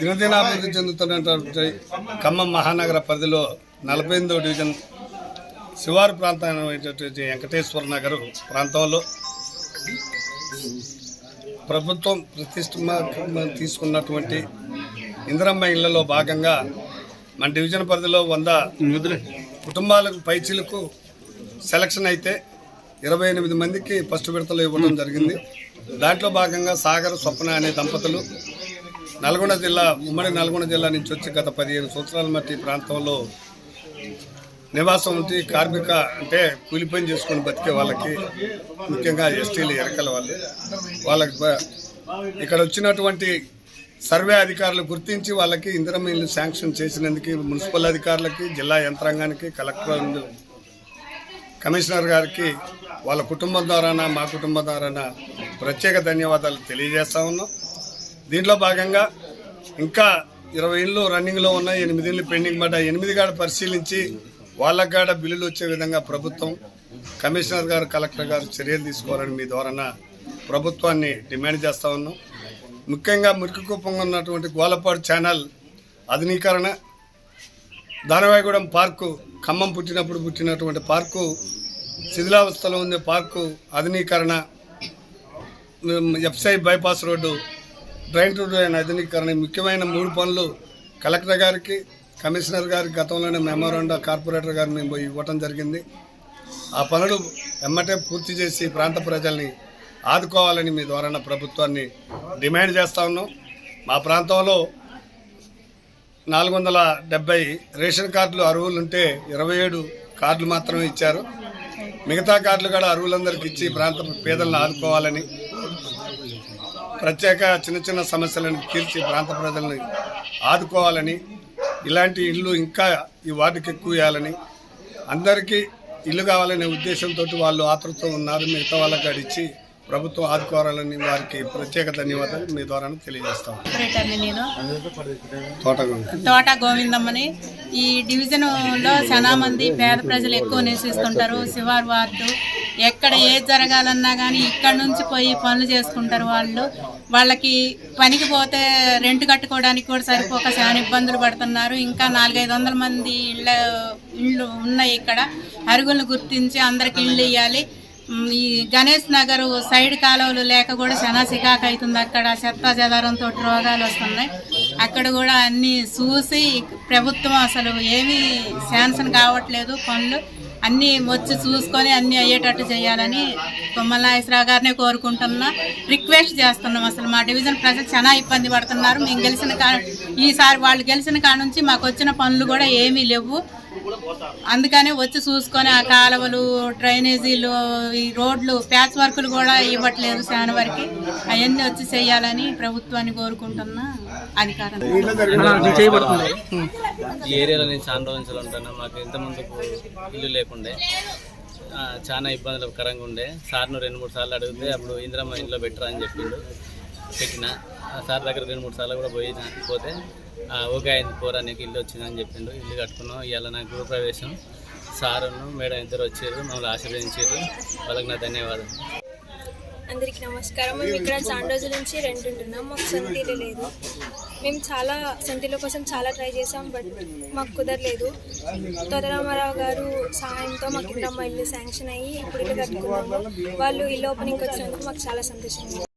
దినదినాభివృద్ధి చెందుతున్నటువంటి ఖమ్మం మహానగర పరిధిలో నలభై ఎనిమిదో డివిజన్ శివారు ప్రాంతమైనటువంటి వెంకటేశ్వర నగర్ ప్రాంతంలో ప్రభుత్వం ప్రతిష్ట తీసుకున్నటువంటి ఇందిరమ్మ ఇళ్ళలో భాగంగా మన డివిజన్ పరిధిలో వంద కుటుంబాలకు పైచీలకు సెలక్షన్ అయితే ఇరవై ఎనిమిది మందికి ఫస్ట్ విడతలో ఇవ్వడం జరిగింది. దాంట్లో భాగంగా సాగర్ స్వప్న అనే దంపతులు నల్గొండ జిల్లా ఉమ్మడి నల్గొండ జిల్లా నుంచి వచ్చి గత పదిహేను సంవత్సరాల మట్టి ప్రాంతంలో నివాసం ఉంటే కార్మిక అంటే కూలి పని చేసుకొని బతికే వాళ్ళకి ముఖ్యంగా ఎస్టీలు ఎరకల వాళ్ళు వాళ్ళకి ఇక్కడ వచ్చినటువంటి సర్వే అధికారులు గుర్తించి వాళ్ళకి ఇందిరం ఇల్లు శాంక్షన్ చేసినందుకు మున్సిపల్ అధికారులకి జిల్లా యంత్రాంగానికి కలెక్టర్ కమిషనర్ గారికి వాళ్ళ కుటుంబం ద్వారానా మా కుటుంబం ద్వారానా ప్రత్యేక ధన్యవాదాలు తెలియజేస్తా ఉన్నాం. దీంట్లో భాగంగా ఇంకా ఇరవై ఇళ్ళు రన్నింగ్లో ఉన్నాయి ఎనిమిది ఇళ్ళు పెండింగ్ పడ్డ ఎనిమిది కాడ పరిశీలించి వాళ్ళకు కాడ బిల్లులు వచ్చే విధంగా ప్రభుత్వం కమిషనర్ గారు కలెక్టర్ గారు చర్యలు తీసుకోవాలని మీ ద్వారా ప్రభుత్వాన్ని డిమాండ్ చేస్తా ఉన్నాం. ముఖ్యంగా మురికి కుప్పంగా ఉన్నటువంటి గోలపాడు ఛానల్ ఆధునీకరణ దానవాయగూడెం పార్కు ఖమ్మం పుట్టినప్పుడు పుట్టినటువంటి పార్కు శిథిలావస్థలో ఉండే పార్కు ఆధునీకరణ ఎఫ్సై bypass road drain to drain ఆధునీకరణ ముఖ్యమైన మూడు పనులు కలెక్టర్ గారికి కమిషనర్ గారికి గతంలోనే మెమోరాండా కార్పొరేటర్ గారు మేము పోయి ఇవ్వటం జరిగింది. ఆ పనులు ఎమ్మటే పూర్తి చేసి ప్రాంత ప్రజల్ని ఆదుకోవాలని మీ ద్వారా ప్రభుత్వాన్ని డిమాండ్ చేస్తా ఉన్నాం. మా ప్రాంతంలో నాలుగు వందల డెబ్బై రేషన్ కార్డులు అరువులు ఉంటే ఇరవై ఏడు కార్డులు మాత్రమే ఇచ్చారు. మిగతా కార్డులు కూడా అరువులందరికీ ఇచ్చి ప్రాంత పేదలను ఆదుకోవాలని ప్రత్యేక చిన్న చిన్న సమస్యలను తీర్చి ప్రాంత ప్రజల్ని ఆదుకోవాలని ఇలాంటి ఇల్లు ఇంకా ఈ వార్డుకి ఎక్కువ ఇవ్వాలని అందరికీ ఇల్లు కావాలనే ఉద్దేశంతో వాళ్ళు ఆతృతో ఉన్నారు. మిగతా వాళ్ళకి అడిచి ప్రభుత్వం ఆదుకోవాలని వారికి ప్రత్యేక ధన్యవాదాలు మీ ద్వారా తెలియజేస్తాం. తోట గోవిందమ్మని. ఈ డివిజన్లో చాలా మంది పేద ప్రజలు ఎక్కువ నివసిస్తుంటారు. శివారు వార్డు ఎక్కడ ఏది జరగాలన్నా కానీ ఇక్కడ నుంచి పోయి పనులు చేసుకుంటారు వాళ్ళు. వాళ్ళకి పనికి పోతే రెంట్ కట్టుకోవడానికి కూడా సరిపోక చాలా ఇబ్బందులు పడుతున్నారు. ఇంకా నాలుగైదు వందల మంది ఇళ్ళ ఇళ్ళు ఉన్నాయి ఇక్కడ. అరుగులను గుర్తించి అందరికి ఇళ్ళు ఇవ్వాలి ఈ గణేష్ నగర్ సైడ్ కాలువలు లేక కూడా చాలా సికాక్ అవుతుంది. అక్కడ చెత్త చెదారంతో రోగాలు వస్తున్నాయి. అక్కడ కూడా అన్నీ చూసి ప్రభుత్వం అసలు ఏమీ శాంక్షన్ కావట్లేదు. పనులు అన్నీ వచ్చి చూసుకొని అన్నీ అయ్యేటట్టు చేయాలని కొమ్మల నాగేశ్వరరావు గారినే కోరుకుంటున్నా. రిక్వెస్ట్ చేస్తున్నాం అసలు మా డివిజన్ ప్రజలు చాలా ఇబ్బంది పడుతున్నారు. మేము గెలిచిన కా ఈసారి వాళ్ళు గెలిచిన కాడ నుంచి మాకు వచ్చిన పనులు కూడా ఏమీ లేవు. అందుకనే వచ్చి చూసుకొని ఆ కాలువలు డ్రైనేజీలు ఈ రోడ్లు ప్యాచ్ వర్కులు కూడా ఇవ్వట్లేదు చాలా వరకు అవన్నీ వచ్చి చేయాలని ప్రభుత్వాన్ని కోరుకుంటున్నా అధికారం. ఈ ఏరియాలో నేను చాలా రోజుల నుంచి ఉంటాను. మాకు ఇంత ముందుకు ఇల్లు లేకుండే. చాలా ఇబ్బందులకరంగా ఉండే. సార్ను రెండు మూడు సార్లు అడిగితే అప్పుడు ఇందిరమ్మ ఇంట్లో పెట్టరా అని చెప్పిండు. పెట్టిన. ఆ సార్ దగ్గర రెండు మూడు సార్లు కూడా పోయిన పోతే ఓకే అయింది పోరా నీకు ఇల్లు వచ్చిందని చెప్పిండు ఇల్లు కట్టుకున్నాం. ఇవాళ నా గృహప్రవేశం. సారును మేడం ఇద్దరు వచ్చారు మమ్మల్ని ఆశీర్వదించారు. వాళ్ళకి నా ధన్యవాదాలు. అందరికీ నమస్కారం. మేము ఇక్కడ చాలా రోజుల నుంచి రెంట్ ఉంటున్నాం. మాకు సొంత లేదు. మేము చాలా సొంత కోసం చాలా ట్రై చేసాం బట్ మాకు కుదరలేదు. తొరరామారావు గారు సహాయంతో మాకు ఇంట్లో ఇల్లు శాంక్షన్ అయ్యి ఇప్పుడు ఇల్లు కట్టుకున్నాము. వాళ్ళు ఇల్లు ఓపెనింగ్కి వచ్చినందుకు మాకు చాలా సంతోషంగా ఉంది.